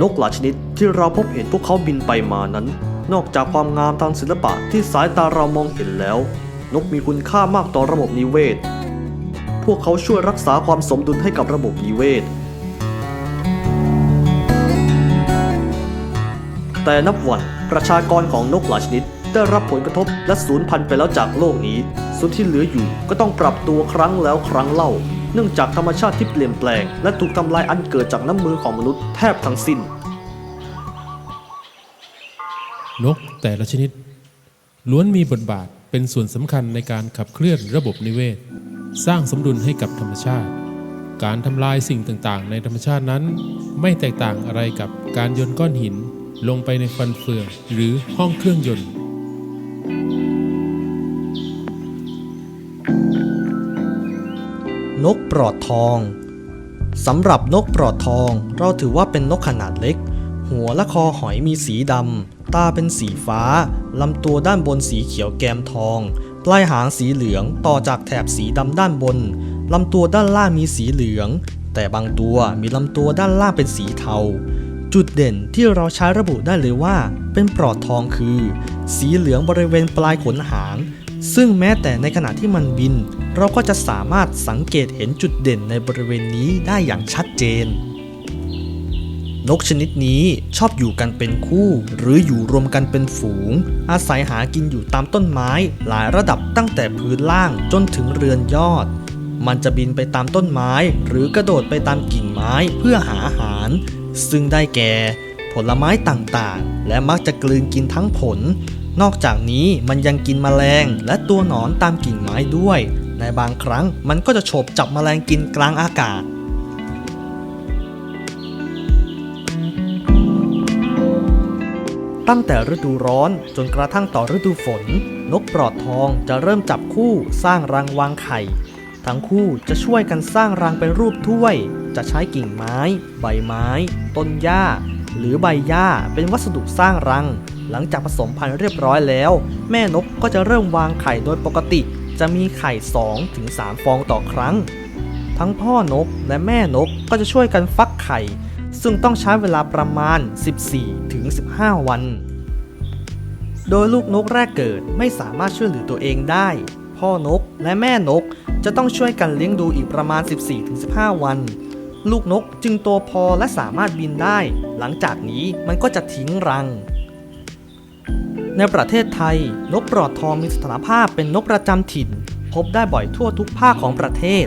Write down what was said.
นกหลายชนิดที่เราพบเห็นพวกเขาบินไปมานั้น นอกจากความงามทางศิลปะที่สายตาเรามองเห็นแล้ว นกมีคุณค่ามากต่อระบบนิเวศ พวกเขาช่วยรักษาความสมดุลให้กับระบบนิเวศ แต่นับวันประชากรของนกหลายชนิดได้รับผลกระทบและสูญพันธุ์ไปแล้วจากโลกนี้ ส่วนที่เหลืออยู่ก็ต้องปรับตัวครั้งแล้วครั้งเล่า เนื่องจากธรรมชาติที่เปลี่ยนแปลง และถูกทำลายอันเกิดจากน้ำมือของมนุษย์แทบทั้งสิ้น นกแต่ละชนิด ล้วนมีบทบาทเป็นส่วนสำคัญในการขับเคลื่อนระบบนิเวศ สร้างสมดุลให้กับธรรมชาติ การทำลายสิ่งต่างๆ ในธรรมชาตินั้น ไม่แตกต่างอะไรกับการโยนก้อนหิน ลงไปในฟันเฟืองหรือห้องเครื่องยนต์ นกปลอดทองสำหรับนกปลอดทอง เราถือว่าเป็นนกขนาดเล็ก หัวและคอหอยมีสีดำ ตาเป็นสีฟ้า ลำตัวด้านบนสีเขียวแกมทอง ปลายหางสีเหลืองต่อจากแถบสีดำด้านบน ลำตัวด้านล่างมีสีเหลือง แต่บางตัวมีลำตัวด้านล่างเป็นสีเทา จุดเด่นที่เราใช้ระบุได้เลยว่า เป็นปลอดทองคือ สีเหลืองบริเวณปลายขนหาง ซึ่งแม้แต่ในขณะที่มันบิน เราก็จะสามารถสังเกตเห็นจุดเด่นในบริเวณนี้ได้อย่างชัดเจน นกชนิดนี้ชอบอยู่กันเป็นคู่ หรืออยู่รวมกันเป็นฝูง อาศัยหากินอยู่ตามต้นไม้ หลายระดับตั้งแต่พื้นล่างจนถึงเรือนยอด มันจะบินไปตามต้นไม้ หรือกระโดดไปตามกิ่งไม้เพื่อหาอาหาร ซึ่งได้แก่ ผลไม้ต่างๆ และมักจะกลืนกินทั้งผล นอกจากนี้มันยังกินแมลงและตัวหนอนตามกิ่งไม้ด้วย ในบางครั้งมันก็จะโฉบจับแมลงกินกลางอากาศตั้งแต่ฤดูร้อนจนกระทั่งต่อฤดูฝน นกปลอดทองจะเริ่มจับคู่สร้างรังวางไข่ ทั้งคู่จะช่วยกันสร้างรังเป็นรูปถ้วย จะใช้กิ่งไม้ ใบไม้ ต้นหญ้า หรือใบหญ้าเป็นวัสดุสร้างรัง หลังจากผสมพันธุ์เรียบร้อยแล้ว แม่นกก็จะเริ่มวางไข่โดยปกติ จะมีไข่2-3ถึง3ฟองต่อครั้ง ทั้งพ่อนกและแม่นกก็จะช่วยกันฟักไข่ ซึ่งต้องใช้เวลาประมาณ 14ถึง15 วัน โดยลูกนกแรกเกิดไม่สามารถช่วยเหลือตัวเองได้ พ่อนกและแม่นกจะต้องช่วยกันเลี้ยงดูอีกประมาณ 14-15 วันลูกนกจึงโตพอและสามารถบินได้ หลังจากนี้มันก็จะทิ้งรัง ในประเทศไทย นกปลอดทองมีสถานภาพเป็นนกประจำถิ่น พบได้บ่อยทั่วทุกภาคของประเทศ